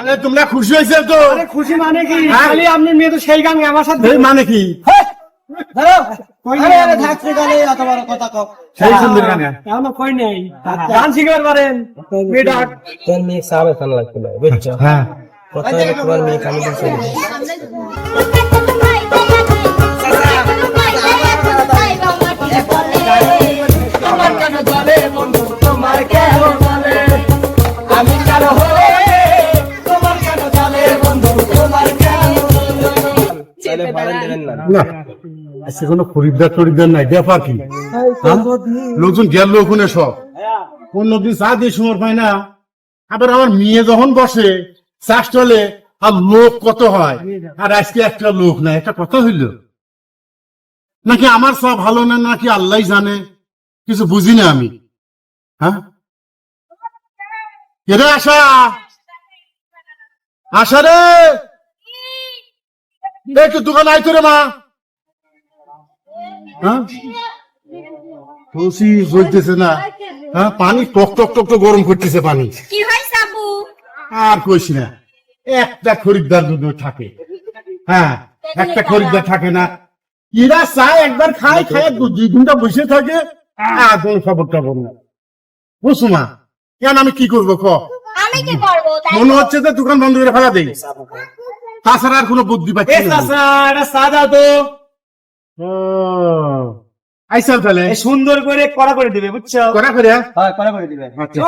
আরে তোমরা খুশি হয়েছে তো? আরে খুশি মানে কি? হ্যাঁ। খালি আপনি মেয়ে তো সেই গান আমার সাথে মানে কি? কই আরে নেই? আরে থাকতে গেলে এত বড় কথা কও। সেই সুন্দর গান। এখনও কই নেই? গান শিখতে পারেন। মেয়েটা তোর মেয়ে সাবে কান লাগতে বুঝছ? হ্যাঁ। কথা মেয়ে কানে না। না। আজকে কোনো খরিদ্দার টরিদ্দার নাই ব্যাপার কি? হ্যাঁ? লোকজন গেল ওখানে সব। চা দিয়ে সময় পায় না। আবার আমার মেয়ে যখন বসে চা স্টলে আর লোক কত হয়? আর আজকে একটা লোক নাই একটা কথা হইল। নাকি আমার সব ভালো না নাকি আল্লাহ জানে? কিছু বুঝি না আমি। হ্যাঁ? কেরে আশা? আশা রে! একটু দোকান আইতো রে মা? হ্যাঁ? তুলসী জ্বলতেছে না। হ্যাঁ পানি টক টক টক গরম করতেছে পানি। কি আর কইস না একটা খরিদ্দার দুধ থাকে। হ্যাঁ একটা খরিদ্দার থাকে না। এরা চায় একবার খায় খায় দুই ঘণ্টা বসে থাকে আর কোন খবর টবর না কেন আমি কি করব ক? আমি কি করব? মনে হচ্ছে যে দোকান বন্ধ করে ফেলা দেই। তাছাড়া আর কোনো বুদ্ধি পাচ্ছি না। সাদা তো। আইসাল তাহলে। সুন্দর করে কড়া করে দিবে বুঝছ? করা করে? হ্যাঁ? কড়া করা করে দিবে। আচ্ছা,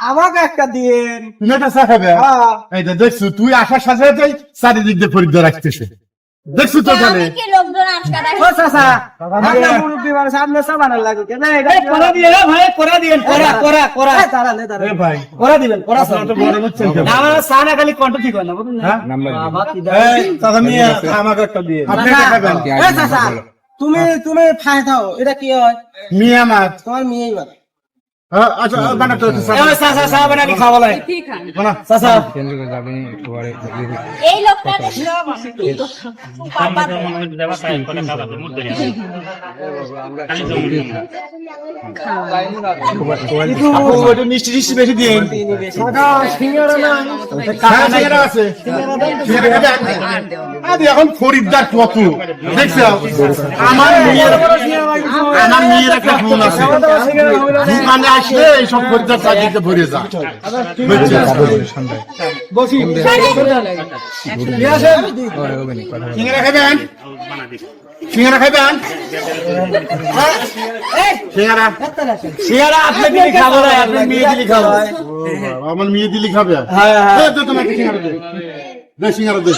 আমাকে একটা দিয়েন। তুমি একটা চা খাবে? হ্যাঁ। এই দেখছ তুই আসার সাথে সাথে চারিদিক দিয়ে ফরিদ্দার আসতেছে। দেখছ তো তুমি তুমি ফায় দাও এটা কি হয়? মিয়া মাছ। তোমার মেয়েই বলে মিষ্টি টিষ্টি বেশি দিন এখন খরিদ্দার কত দেখছ আমার মেয়ের আমার মেয়ের একটা ফোন আছে দোকানে আসলে এইসব খরিদ্দার চাকরিতে ভরে যায় বসি খাবেন সিঙ্গারা হ্যাঁ? সিঙ্গারা? সিঙ্গারা আপনি দিলি খাব না আপনি মেয়ে দিলি খাব। আমার মেয়ে দিলি খাবে? হ্যাঁ হ্যাঁ। এই তোমাকে সিঙ্গারা দে। দে সিঙ্গারা দে।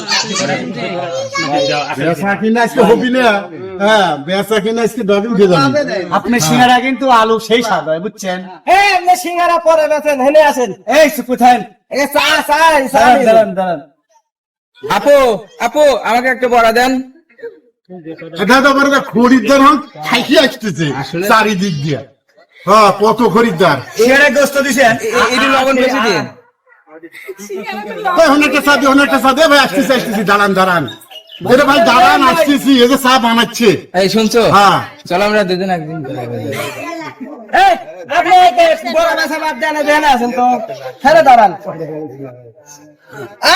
বেচা কিনা আজকে হবি না। হ্যাঁ বেচা কিনা আজকে ডবল উঠে যাবে। আপনি সিঙ্গারা কিন্তু আলু সেই স্বাদ হয় বুঝছেন? এই আপনি সিঙ্গারা পরে বেছেন হেনে আসেন। এই কোথায়? এ চা চা চা দাঁড়ান দাঁড়ান দাঁড়ান। আপু আপু আমাকে একটা বড়া দেন। এটা তো আমার খরিদ্দার হন খাইতে আসতেছে চারিদিক দিয়ে। হ্যাঁ কত খরিদ্দার। সিঙ্গারা গোস্ত দিছেন? এটি লবণ বেশি দিন। অনেকটা চা অনেকটা চা ভাই আসতেছি আসতেছি দাঁড়ান দাঁড়ান। ভাই দাঁড়ান আসতেছি এই যে চা বানাচ্ছে। এই শুনছো? হ্যাঁ। চলো আমরা দুদিন একদিন আপনি বড় বেচা বাদ দেন দেন তো। হেরে দাঁড়ান।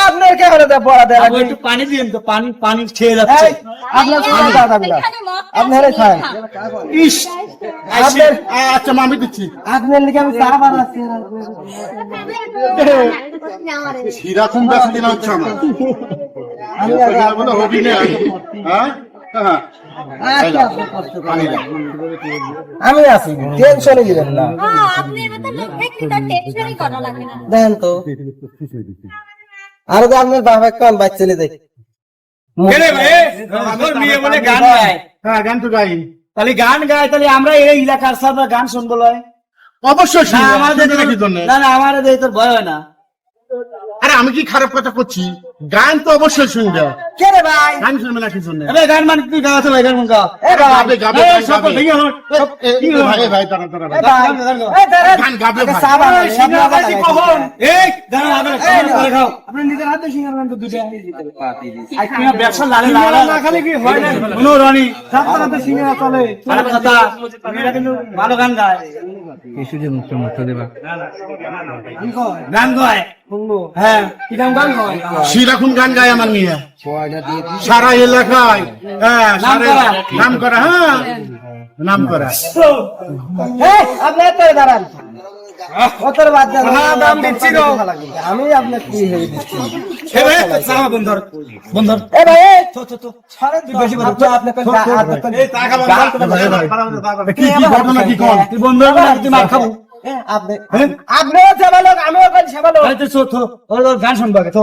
আপনার কে হলে দেন আপু একটু পানি দিন তো পানি পানি খেয়ে যাচ্ছে। আপনার কোন দাদাগুলা ইস আপনার আচ্ছা আমি দিচ্ছি। আপনার লিখে আমি চা বানাচ্ছি। সেরকম বেচা কিনা হচ্ছে আমার। আমি বলে হবি না হ্যাঁ? হ্যাঁ। আমি আছি টেনশনে দিবেন না। আপনি মতো লোক থাকলে তার টেনশনই করা লাগে না। দেখেন তো। আর তো আপনার বাবা কোন বাচ্চা লে দেখ কেন রে আমার মেয়ে বলে গান হ্যাঁ তো গাই। তাহলে গান গায় তাহলে আমরা এই এলাকার সাথে গান শুনব অবশ্যই না শুনবে। না না তোর ভয় হয় না। আরে আমি কি খারাপ কথা করছি? গান তো অবশ্যই শুনবে। কে রে ভাই? গান শুনবে না কি জন্য এবার গান মানে তুই ভাই গান এ ভাই গাবে গাবে সব ভেঙে হলো? ভাই গান, গাবে ভাই। কখন? এই এই করে খাও। আপনি নিজের হাতে সিঙ্গারা খান তো দুটো ব্যবসা লালে না খালি কি হয় না? কোনো রানী। সাত টাকাতে সিঙ্গারা চলে। ভালো কথা। মেয়েরা কিন্তু ভালো গান গায়। গান গায়। হ্যাঁ। কি গান গায় সেরকম গান গায় আমার মেয়ে। সারা এলাকায়। হ্যাঁ নাম সারা- করা। নাম করা হ্যাঁ। নাম করা। দাঁড়ান। কতর বাদ দেন? দাম দিচ্ছি গো। আমি আপনার কি হয়ে দিচ্ছি? এ ভাই সামা বন্ধর বন্ধর। এ ভাই এ, থো থো থো। তুই বেশি বন্ধ আপনি কোন এই টাকা কি কি ঘটনা কি কন? তুই বন্ধ তুই মার খাব। আপনি আপনিও সেবালোক আমিও সেবা লোক। থো ওর ওর গান শুনবা তো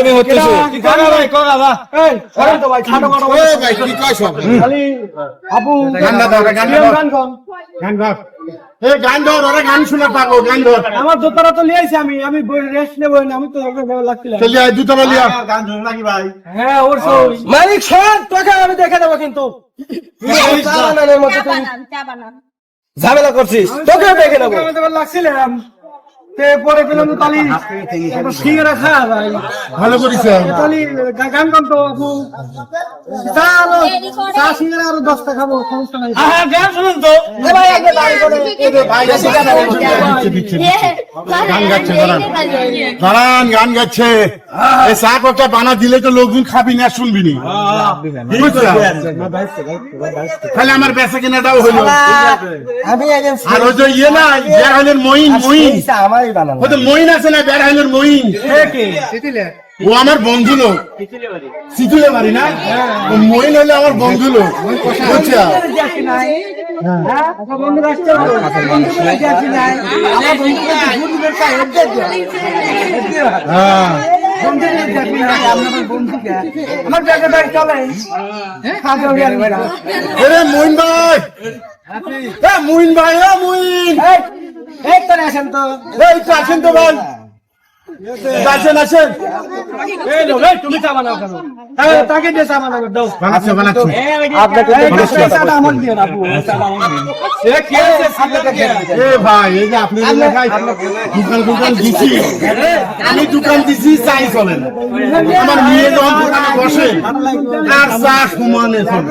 আমি উৎসবে ভাই? ভাই ভাই ভাই গান গান গান গান গান গান গান গান আমার দোতারা তো লিয়ে আইছি আমি আমি রেস্ট নেব না আমি তো লাগছিল। চলি আয় দুতলা লিয়া হ্যাঁ ওর মালিক শোন তোকে আমি দেখে দেবো কিন্তু। বানান ঝামেলা করছিস। তোকে দেখে নেব লাগছিলাম। তে পরে পেলাম তো তালি। সিঙ্গারা খা ভাই। ভালো করিস তালি গান গান তো চা আলো চা সিঙ্গারা আরও দশটা খাব সমস্যা নাই। হ্যাঁ গান শুনুন তো। ভাই আগে দাঁড়িয়ে করে এই যে ভাই দিচ্ছে দিচ্ছে গান গাচ্ছে দাঁড়ান। দাঁড়ান গান গাচ্ছে। এই চা কপটা বানা দিলে তো লোকজন খাবি না শুনবি নি। তাহলে আমার বেচা কেনাটাও হইল আমি আর ওই যে ইয়ে না মইন মইন আমারই বানানো তো মইন আছে না মইন ও আমার বন্ধু লোক। সিতুলে বাড়ি। না? ও মইন হলে আমার বন্ধু লোক। বুঝছ হ্যাঁ। আমার জায়গাটা চলে। এরে মইন ভাই। এ ভাই মইন আসেন তো। এই তো আছেন তো ভাই। আছেন আছেন এই লো, এই তুমি চা বানাও কেন? তাকে- তাকে দিয়ে চা বানাও দাও। বানাচ্ছে। বানাচ্ছে আপনাকে চাটা আমার দিয়ে না, আপু, চাটা আমার দিয়ে। এ ভাই এই যে আপনি এলাকায় দোকান দোকান দিছি। আমি দোকান দিছি চাই চলে না। আমার মেয়ে যখন দোকানে বসে আর চা সমানে চলে।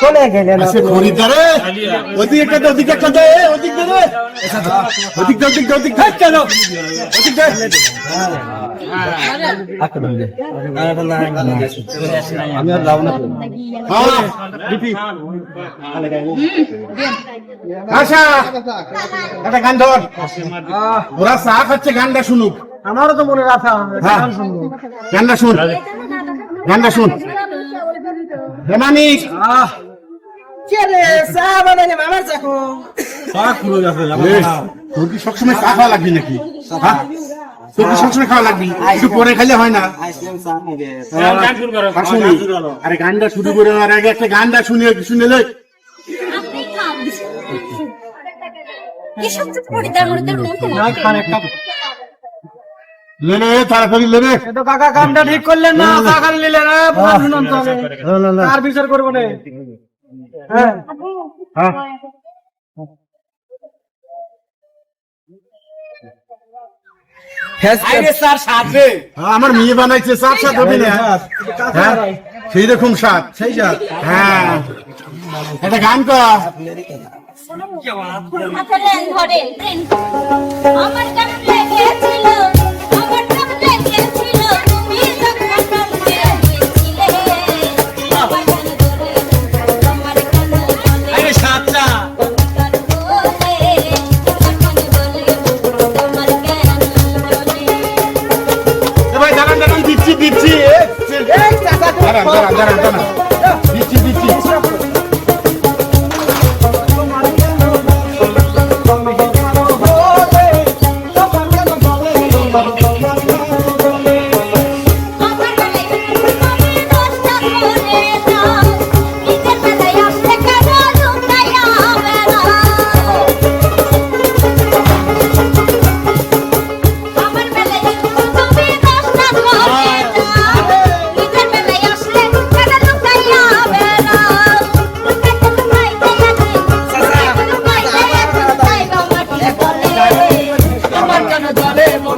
কোনে গেলেন খরিদারে ওদিক একটা দে ওদিক একটা দে ওদিক দে ওদিক দে ওদিক দে ওদিক দে কেন ওদিক দে হ্যাঁ। দিদি আশা একটা গান ধর। ওরা চা খাচ্ছে গানটা শুনুক। আমারও তো মনে রাখা হ্যাঁ। গানটা শুন। গানটা শুন। হেমানিক কে রে চা বানালে মামার তোর কি সবসময় চা খাওয়া লাগবে নাকি? হ্যাঁ? তোর কি সবসময় খাওয়া লাগবে? একটু পরে খাইলে হয় না? আরে গানটা শুরু করে আর আগে একটা গানটা শুনে তাড়াতাড়ি লেনে কাকা কামটা ঠিক করলেন না খান নিলেন। আর বিচার করব না? হ্যাঁ। হ্যাঁ। সাথে হ্যাঁ, আমার মেয়ে বানাইছে সাত সাত হবে না। হ্যাঁ সেই রকম সাত সেই সাত হ্যাঁ। এটা গান কর। ট্রেন আমার কেমন লেগেছিল?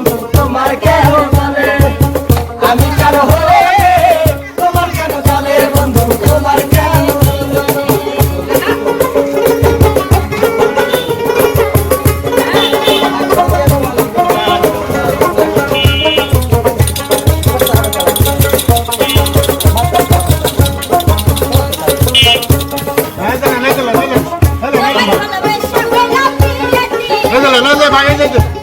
বন্ধু তোমার কেন চলে আমি কারও হলে তোমার কেন চলে বন্ধু তোমার কেন Hello, hello, hello, hello, hello, hello, hello, hello, hello, hello, hello, hello, hello, hello,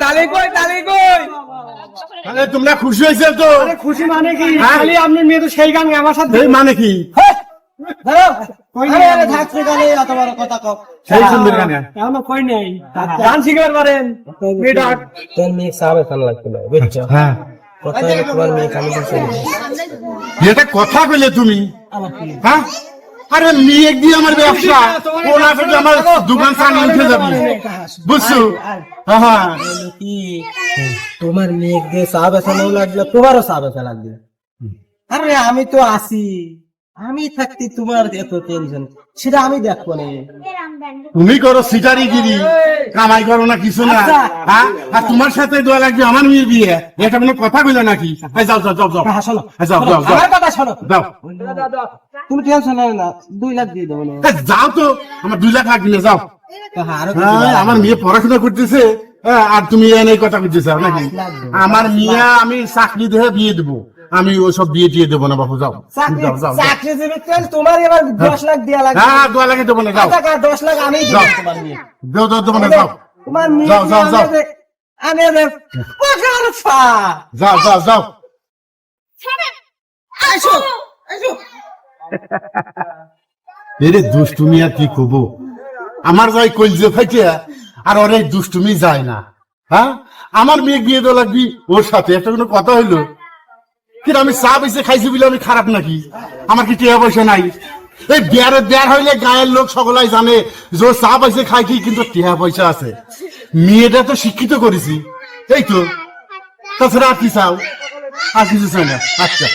তালি কই তালি কই? আরে তোমরা খুশি হয়েছে তো? খুশি মানে কি? হ্যাঁ? খালি আপনি মেয়ে তো সেই গান আমার সাথে মানে কি? বুঝছ? হ্যাঁ। কথা কইলে তুমি। হ্যাঁ? আরে মেয়ে দিয়ে আমার ব্যবসা। কোন আসলে আমার দোকান সামনে উঠে যাবে। বুঝছ? হ্যাঁ কি তোমার মেয়ে দিয়ে চা বেচানো লাগল তোমারও চা বেচা লাগবে। আরে আমি তো আছি আমি থাকতে তোমার এত টেনশন সেটা আমি দেখব না। তুমি করো সিটারি গিরি কামাই করো না কিছু না। হ্যাঁ? আর তোমার সাথে দোয়া লাগবে আমার মেয়ে বিয়ে। এটা কোনো কথা কইলে নাকি? যাও যাও যাও যাও। শোনো। এই যাও যাও যাও। আমার কথা শোনো। যাও। তুমি টেনশন না দুই লাখ দিয়ে দেবো যাও তো আমার দুই লাখ লাগবে না যাও। হ্যাঁ, হ্যাঁ, আমার মেয়ে পড়াশোনা করতেছে হ্যাঁ, আর তুমি এনে কথা করতেছ নাকি? আমার মেয়ে আমি চাকরি দিয়ে বিয়ে দেবো। আমি ওসব বিয়ে দিয়ে দেবো না বাবু যাও। চাকরিজীবী তোমার এবার দশ লাখ দেওয়া লাগবে। হ্যাঁ দোয়া লাগে দেবো না যাও। দশ লাখ আমি যাও। তোমার যাও যাও দেবো না যাও। তোমার যাও, যাও, যাও। আমি যাও যাও যাও। আসো আসো এরে দুষ্টুমি আর কি কব আমার যাই কলজে ফাইটে আর এই দুষ্টুমি যায় না। হ্যাঁ? আমার মেয়ে বিয়ে দেওয়া লাগবি ওর সাথে। একটা কোনো কথা হইল? কিন্তু আমি চা বেঁচে খাইছি বলে আমি খারাপ নাকি? আমার কি টিয়া পয়সা নাই? এই বিয়ারে বিয়ার হইলে গায়ের লোক সকলাই জানে যে চা পয়সা খাই কি, কিন্তু টিয়া পয়সা আছে। মেয়েটা তো শিক্ষিত করেছি। এই তো। তাছাড়া আর কি চাও? আর কিছু চাই না। আচ্ছা।